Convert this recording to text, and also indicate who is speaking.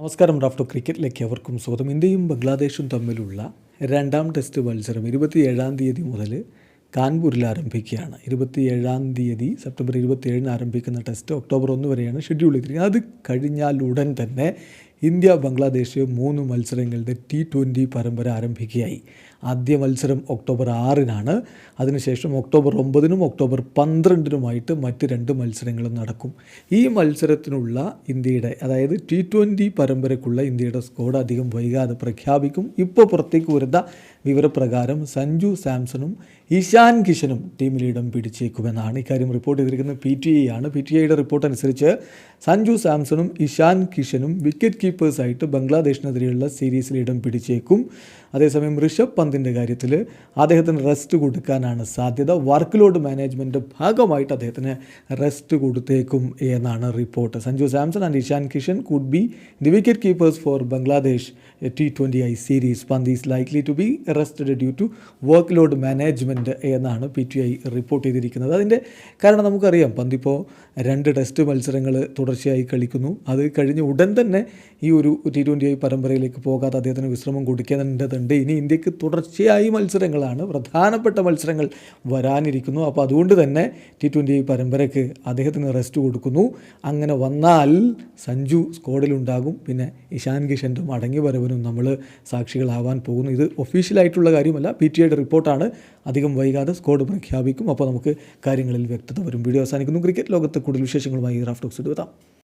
Speaker 1: നമസ്കാരം റാഫ്റ്റോ ക്രിക്കറ്റിലേക്ക് അവർക്കും സ്വാഗതം. ഇന്ത്യയും ബംഗ്ലാദേശും തമ്മിലുള്ള രണ്ടാം ടെസ്റ്റ് മത്സരം ഇരുപത്തിയേഴാം തീയതി മുതൽ കാൺപൂരിൽ ആരംഭിക്കുകയാണ്. ഇരുപത്തിയേഴാം തീയതി സെപ്റ്റംബർ ഇരുപത്തിയേഴിന് ആരംഭിക്കുന്ന ടെസ്റ്റ് ഒക്ടോബർ ഒന്ന് വരെയാണ് ഷെഡ്യൂൾ ചെയ്തിരിക്കുന്നത്. അത് കഴിഞ്ഞാൽ ഉടൻ തന്നെ ഇന്ത്യ ബംഗ്ലാദേശ് മൂന്ന് മത്സരങ്ങളുടെ ടി ട്വന്റി പരമ്പര ആരംഭിക്കുകയായി. ആദ്യ മത്സരം ഒക്ടോബർ ആറിനാണ്. അതിനുശേഷം ഒക്ടോബർ ഒമ്പതിനും ഒക്ടോബർ പന്ത്രണ്ടിനുമായിട്ട് മറ്റ് രണ്ട് മത്സരങ്ങളും നടക്കും. ഈ മത്സരത്തിനുള്ള ഇന്ത്യയുടെ അതായത് ടി ട്വന്റി പരമ്പരയ്ക്കുള്ള ഇന്ത്യയുടെ സ്കോഡ് അധികം വൈകാതെ പ്രഖ്യാപിക്കും. ഇപ്പോൾ പുറത്തേക്ക് വരുന്ന വിവരപ്രകാരം സഞ്ജു സാംസണും ഇഷാൻ കിഷനും ടീമിലിടം പിടിച്ചേക്കുമെന്നാണ് ഇക്കാര്യം റിപ്പോർട്ട് ചെയ്തിരിക്കുന്നത്. പി ടി ഐ ആണ് പി ടി ഐയുടെ റിപ്പോർട്ട് അനുസരിച്ച് സഞ്ജു സാംസണും ഇഷാൻ കിഷനും വിക്കറ്റ് കീപ്പേഴ്സായിട്ട് ബംഗ്ലാദേശിനെതിരെയുള്ള സീരീസിൽ ഇടം പിടിച്ചേക്കും. അതേസമയം ഋഷഭ് പന്തിന്റെ കാര്യത്തിൽ അദ്ദേഹത്തിന് റെസ്റ്റ് കൊടുക്കാനാണ് സാധ്യത. വർക്ക് ലോഡ് മാനേജ്മെന്റ് ഭാഗമായിട്ട് അദ്ദേഹത്തിന് റെസ്റ്റ് കൊടുത്തേക്കും എന്നാണ് report Sanju Samson and Ishan Kishan could be the wicket keepers for Bangladesh T twenty I series Pant is likely to be rested due to work load management എന്നാണ് P T I report ചെയ്തിരിക്കുന്നത്. അതിന്റെ കാരണം നമുക്കറിയാം പന്തിപ്പോൾ രണ്ട് test മത്സരങ്ങൾ തുടർച്ചയായി കളിക്കുന്നു. അത് കഴിഞ്ഞ് ഉടൻ തന്നെ ഈ ഒരു ടി ട്വന്റി ഐ പരമ്പരയിലേക്ക് പോകാതെ അദ്ദേഹത്തിന് വിശ്രമം കൊടുക്കേണ്ടതുണ്ട് ഇനി ഇന്ത്യയ്ക്ക് തുടർച്ചയായി മത്സരങ്ങളാണ്. പ്രധാനപ്പെട്ട മത്സരങ്ങൾ വരാനിരിക്കുന്നു. അപ്പോൾ അതുകൊണ്ട് തന്നെ ടി ട്വന്റി പരമ്പരയ്ക്ക് അദ്ദേഹത്തിന് റെസ്റ്റ് കൊടുക്കുന്നു. അങ്ങനെ വന്നാൽ സഞ്ജു സ്ക്വാഡിലുണ്ടാകും പിന്നെ ഇഷാൻ കിഷന്റെ മടങ്ങി വരവിനും നമ്മൾ സാക്ഷികളാവാൻ പോകുന്നു. ഇത് ഒഫീഷ്യലായിട്ടുള്ള കാര്യമല്ല. പി ടി ഐയുടെ റിപ്പോർട്ടാണ്. അധികം വൈകാതെ സ്കോഡ് പ്രഖ്യാപിക്കും. അപ്പോൾ നമുക്ക് കാര്യങ്ങളിൽ വ്യക്തത വരും. വീഡിയോ അവസാനിക്കുന്നു. ക്രിക്കറ്റ് ലോകത്ത് കൂടുതൽ വിശേഷങ്ങളുമായി റാഫ്റ്റോക്സ് എത്താം